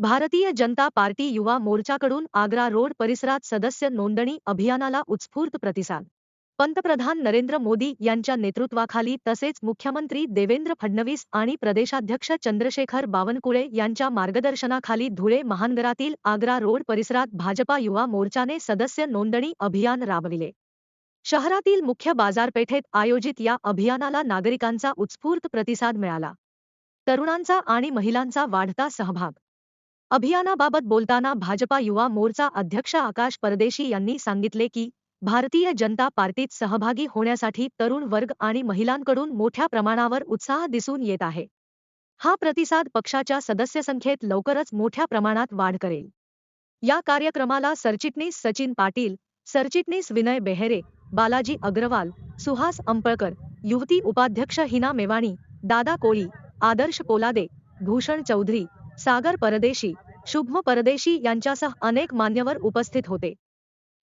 Bharatiya Janata party युवा मोर्चाकडून Agra road परिसरात सदस्य नोंदणी अभियानाला उत्स्फूर्त प्रतिसाद. पंतप्रधान नरेंद्र मोदी यांच्या नेतृत्वाखाली तसेच मुख्यमंत्री देवेंद्र फडणवीस आणि प्रदेशाध्यक्ष चंद्रशेखर बावनकुळे यांच्या मार्गदर्शनाखाली धुळे महानगरातील आग्रा रोड परिसरात भाजपा युवा मोर्चाने सदस्य नोंदणी अभियान राबविले. शहरातील मुख्य बाजारपेठेत आयोजित या अभियानाला नागरिकांचा उत्स्फूर्त प्रतिसाद मिळाला. तरुणांचा आणि महिलांचा वाढता सहभाग. अभियानाबाबत बोलताना भाजपा युवा मोर्चा अध्यक्ष आकाश परदेशी यांनी सांगितले की भारतीय जनता पार्टीत सहभागी होण्यासाठी तरुण वर्ग आणि महिलांकडून मोठ्या प्रमाणावर उत्साह दिसून येत आहे. हा प्रतिसाद पक्षाच्या सदस्यसंख्येत लवकरच मोठ्या प्रमाणात वाढ करेल. या कार्यक्रमाला सरचिटणीस सचिन पाटील सरचिटणीस विनय बेहेरे बालाजी अग्रवाल सुहास अंपळकर युवती उपाध्यक्ष हिना मेवाणी दादा कोळी आदर्श पोलादे भूषण चौधरी सागर परदेशी शुभम परदेशी यांच्यासह अनेक मान्यवर उपस्थित होते.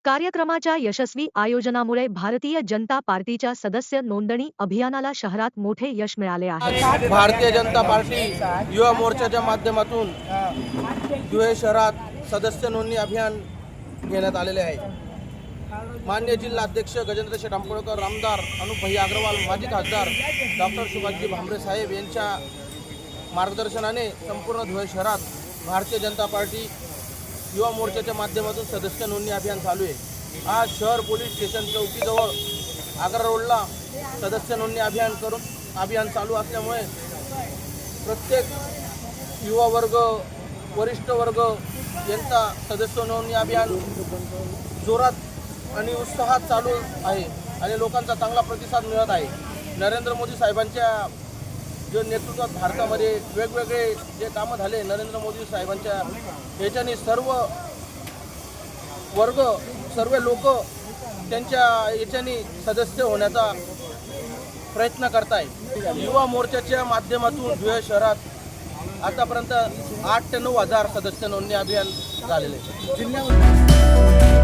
कार्यक्रमाच्या यशस्वी आयोजनामुळे भारतीय जनता पार्टीच्या सदस्य नोंदणी अभियानाला शहरात मोठे यश मिळाले आहे. भारतीय जनता पार्टी युवा मोर्चाच्या माध्यमातून धुळे शहरात सदस्य नोंदणी अभियान घेण्यात आलेले आहे. मान्य जिल्हाध्यक्ष गजेंद्र शेठ आंबोळकर आमदार अनुपभाई अग्रवाल माजी खासदार डॉक्टर सुभाषजी भांबरे साहेब यांच्या मार्गदर्शनाने संपूर्ण धुळे शहरात भारतीय जनता पार्टी युवा मोर्चाच्या माध्यमातून सदस्य नोंदणी अभियान चालू आहे. आज शहर पोलीस स्टेशन चौकीजवळ आग्रा रोडला सदस्य नोंदणी अभियान करून अभियान चालू असल्यामुळे प्रत्येक युवा वर्ग वरिष्ठ वर्ग यांचा सदस्य नोंदणी अभियान जोरात आणि उत्साहात चालू आहे आणि लोकांचा चांगला प्रतिसाद मिळत आहे. नरेंद्र मोदी साहेबांच्या जे नेतृत्वात भारतामध्ये वेगवेगळे जे कामं झाले नरेंद्र मोदी साहेबांच्या याच्याने सर्व वर्ग सर्व लोक त्यांच्या याच्याने सदस्य होण्याचा प्रयत्न करताय युवा मोर्चाच्या माध्यमातून धुळे शहरात आतापर्यंत आठ ते नऊ हजार सदस्य नोंदणी अभियान झालेले आहे.